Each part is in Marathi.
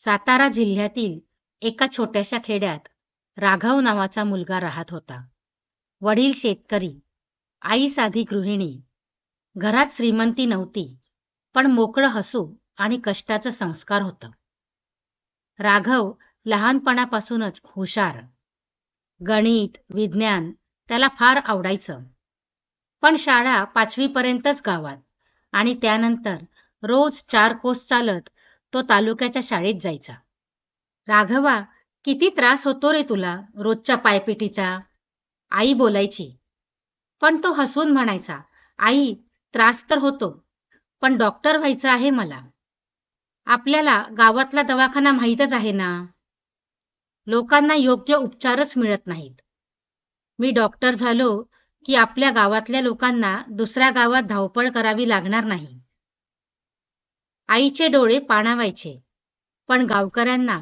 सातारा जिल्ह्यातील एका छोट्याशा खेड्यात राघव नावाचा मुलगा राहत होता. वडील शेतकरी आई साधी गृहिणी घरात श्रीमंती नव्हती पण मोकळं हसू आणि कष्टाचं संस्कार होतं. राघव लहानपणापासूनच हुशार गणित विज्ञान त्याला फार आवडायचं. पण शाळा पाचवीपर्यंतच गावात आणि त्यानंतर रोज चार कोस चालत तो तालुक्याच्या शाळेत जायचा. राघवा किती त्रास होतो रे तुला रोजच्या पायपिटीचा? आई बोलायची. पण तो हसून म्हणायचा आई त्रास तर होतो पण डॉक्टर व्हायचं आहे मला. आपल्याला गावातला दवाखाना माहीतच आहे ना? लोकांना योग्य उपचारच मिळत नाहीत. मी डॉक्टर झालो की आपल्या गावातल्या लोकांना दुसऱ्या गावात धावपळ करावी लागणार नाही. आईचे डोळे पाणावायचे पण गावकऱ्यांना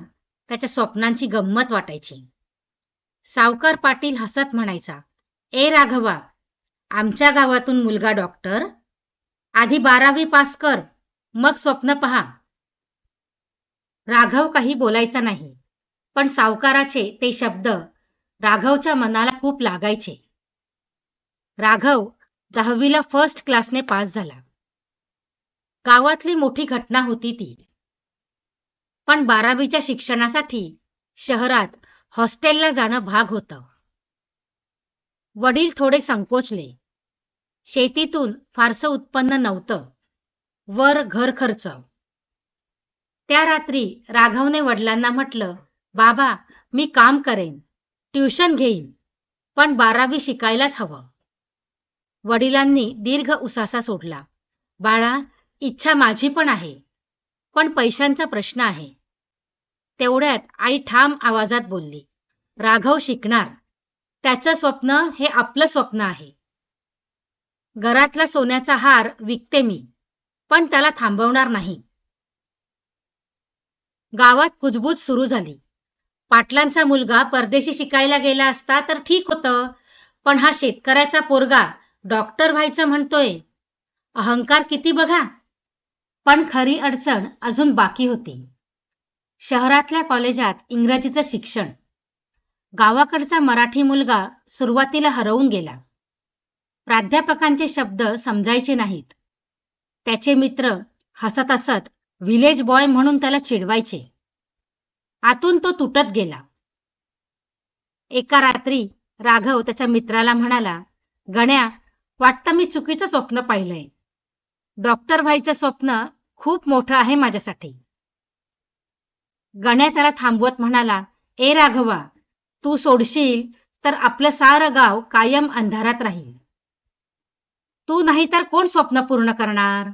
त्याच्या स्वप्नांची गंमत वाटायची. सावकार पाटील हसत म्हणायचा ए राघवा आमच्या गावातून मुलगा डॉक्टर? आधी बारावी पास कर मग स्वप्न पहा. राघव काही बोलायचा नाही पण सावकाराचे ते शब्द राघवच्या मनाला खूप लागायचे. राघव दहावीला फर्स्ट क्लासने पास झाला. गावातली मोठी घटना होती ती. पण बारावीच्या शिक्षणासाठी शहरात हॉस्टेलला जाणं भाग होतं. वडील थोडे संकोचले. शेतीतून फारसं उत्पन्न नव्हतं. वर घर खर्च. त्या रात्री राघवने वडिलांना म्हटलं बाबा मी काम करेन ट्युशन घेईन पण बारावी शिकायलाच हवं. वडिलांनी दीर्घ उसासा सोडला. बाळा इच्छा माझी पण आहे पण पैशांचा प्रश्न आहे. तेवढ्यात आई ठाम आवाजात बोलली राघव शिकणार. त्याचं स्वप्न हे आपलं स्वप्न आहे. घरातला सोन्याचा हार विकते मी पण त्याला थांबवणार नाही. गावात कुजबूज सुरू झाली. पाटलांचा मुलगा परदेशी शिकायला गेला असता तर ठीक होतं पण हा शेतकऱ्याचा पोरगा डॉक्टर व्हायचं म्हणतोय. अहंकार किती बघा. पण खरी अडचण अजून बाकी होती. शहरातल्या कॉलेजात इंग्रजीचं शिक्षण. गावाकडचा मराठी मुलगा सुरुवातीला हरवून गेला. प्राध्यापकांचे शब्द समजायचे नाहीत. त्याचे मित्र हसत हसत व्हिलेज बॉय म्हणून त्याला चिडवायचे. आतून तो तुटत गेला. एका रात्री राघव त्याच्या मित्राला म्हणाला गण्या वाटतं मी चुकीचं स्वप्न पाहिलंय. डॉक्टर व्हायचं स्वप्न खूप मोठं आहे माझ्यासाठी. गण्या त्याला थांबवत म्हणाला ए राघवा तू सोडशील तर आपलं सारं गाव कायम अंधारात राहील. तू नाही तर कोण स्वप्न पूर्ण करणार?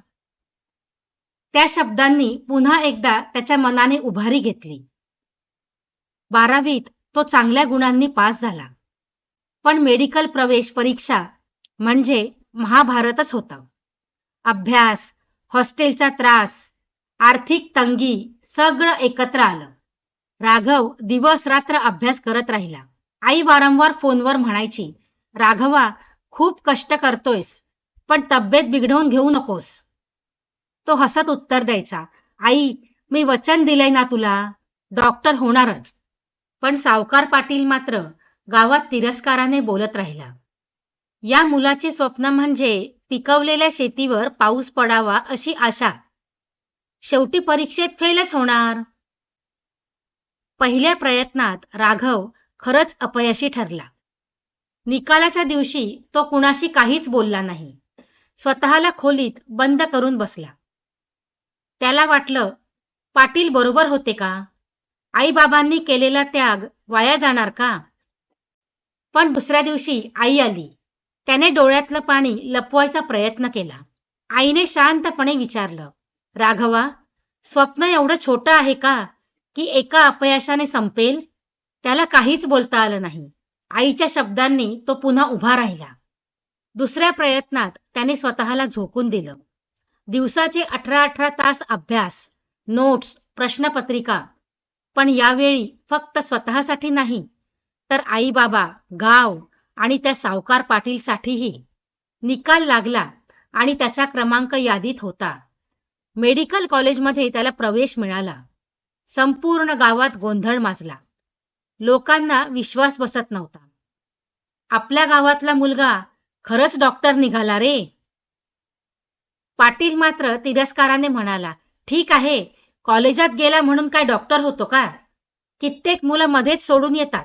त्या शब्दांनी पुन्हा एकदा त्याच्या मनाने उभारी घेतली. बारावीत तो चांगल्या गुणांनी पास झाला. पण मेडिकल प्रवेश परीक्षा म्हणजे महाभारतच होतं. अभ्यास हॉस्टेलचा त्रास आर्थिक तंगी सगळं एकत्र आलं. राघव दिवस रात्र अभ्यास करत राहिला. आई वारंवार फोनवर म्हणायची राघवा खूप कष्ट करतोयस पण तब्येत बिघडवून घेऊ नकोस. तो हसत उत्तर द्यायचा आई मी वचन दिलंय ना तुला डॉक्टर होणारच. पण सावकार पाटील मात्र गावात तिरस्काराने बोलत राहिला. या मुलाचे स्वप्न म्हणजे पिकवलेल्या शेतीवर पाऊस पडावा अशी आशा. शेवटी परीक्षेत फेलच होणार. पहिल्या प्रयत्नात राघव खरंच अपयशी ठरला. निकालाच्या दिवशी तो कुणाशी काहीच बोलला नाही. स्वतःला खोलीत बंद करून बसला. त्याला वाटलं पाटील बरोबर होते का? आईबाबांनी केलेला त्याग वाया जाणार का? पण दुसऱ्या दिवशी आई आली. त्याने डोळ्यातलं पाणी लपवायचा प्रयत्न केला. आईने शांतपणे विचारलं राघवा स्वप्न एवढं छोटं आहे का की एका अपयशाने संपेल? त्याला काहीच बोलता आलं नाही. आईच्या शब्दांनी तो पुन्हा उभा राहिला. दुसऱ्या प्रयत्नात त्याने स्वतःला झोकून दिलं. दिवसाचे अठरा अठरा तास अभ्यास नोट्स प्रश्नपत्रिका पण यावेळी फक्त स्वतःसाठी नाही तर आई बाबा गाव आणि त्या सावकार पाटीलसाठीही निकाल लागला आणि त्याचा क्रमांक यादीत होता. मेडिकल कॉलेजमध्ये त्याला प्रवेश मिळाला. संपूर्ण गावात गोंधळ माजला. लोकांना विश्वास बसत नव्हता. आपल्या गावातला मुलगा खरंच डॉक्टर निघाला रे. पाटील मात्र तिरस्काराने म्हणाला ठीक आहे कॉलेजात गेला म्हणून काय डॉक्टर होतो का? कित्येक मुलं मध्येच सोडून येतात.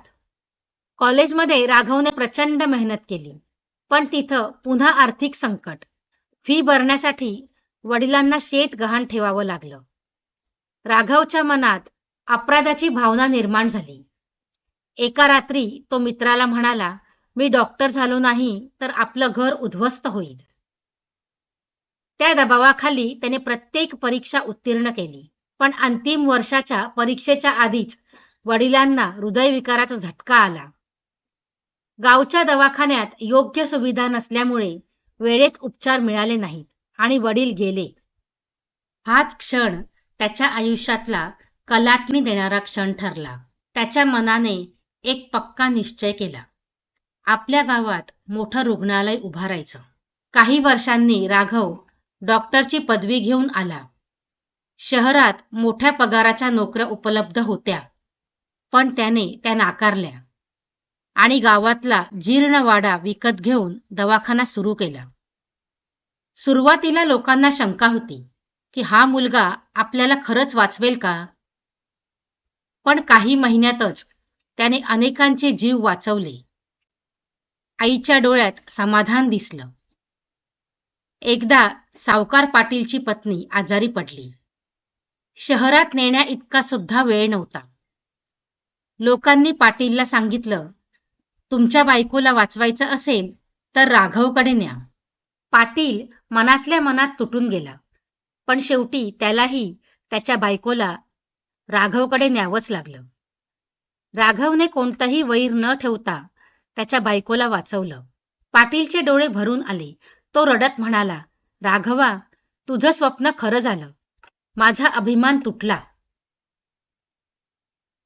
कॉलेजमध्ये राघवने प्रचंड मेहनत केली. पण तिथं पुन्हा आर्थिक संकट. फी भरण्यासाठी वडिलांना शेत गहाण ठेवावं लागलं. राघवच्या मनात अपराधाची भावना निर्माण झाली. एका रात्री तो मित्राला म्हणाला मी डॉक्टर झालो नाही तर आपलं घर उद्ध्वस्त होईल. त्या दबावाखाली त्याने प्रत्येक परीक्षा उत्तीर्ण केली. पण अंतिम वर्षाच्या परीक्षेच्या आधीच वडिलांना हृदयविकाराचा झटका आला. गावच्या दवाखान्यात योग्य सुविधा नसल्यामुळे वेळेत उपचार मिळाले नाहीत आणि वडील गेले. हाच क्षण त्याच्या आयुष्यातला कलाटणी देणारा क्षण ठरला. त्याच्या मनाने एक पक्का निश्चय केला. आपल्या गावात मोठं रुग्णालय उभारायचं. काही वर्षांनी राघव डॉक्टरची पदवी घेऊन आला. शहरात मोठ्या पगाराच्या नोकऱ्या उपलब्ध होत्या पण त्याने त्या नाकारल्या. आणि गावातला जीर्ण वाडा विकत घेऊन दवाखाना सुरू केला. सुरुवातीला लोकांना शंका होती की हा मुलगा आपल्याला खरंच वाचवेल का? पण काही महिन्यातच त्याने अनेकांचे जीव वाचवले. आईच्या डोळ्यात समाधान दिसलं. एकदा सावकार पाटीलची पत्नी आजारी पडली. शहरात नेण्या इतका सुद्धा वेळ नव्हता. लोकांनी पाटीलला सांगितलं तुमच्या बायकोला वाचवायचं असेल तर राघवकडे न्या. पाटील मनातल्या मनात तुटून गेला. पण शेवटी त्यालाही त्याच्या बायकोला राघवकडे न्यावंच लागलं. राघवने कोणतंही वैर न ठेवता त्याच्या बायकोला वाचवलं. पाटीलचे डोळे भरून आले. तो रडत म्हणाला राघवा तुझं स्वप्न खरं झालं. माझा अभिमान तुटला.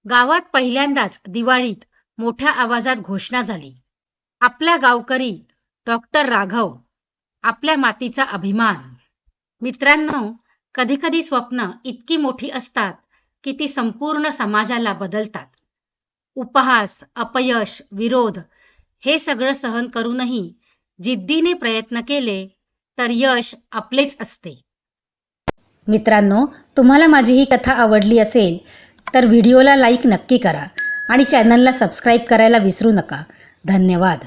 गावात पहिल्यांदाच दिवाळीत मोठ्या आवाजात घोषणा झाली. आपला गावकरी डॉक्टर राघव आपल्या मातीचा अभिमान. मित्रांनो कधीकधी स्वप्न इतकी मोठी असतात की ती संपूर्ण समाजाला बदलतात. उपहास अपयश विरोध हे सगळं सहन करूनही जिद्दीने प्रयत्न केले तर यश आपलेच असते. मित्रांनो तुम्हाला माझी ही कथा आवडली असेल तर व्हिडिओला लाईक नक्की करा. आणि चॅनलला सबस्क्राईब करायला विसरू नका. धन्यवाद.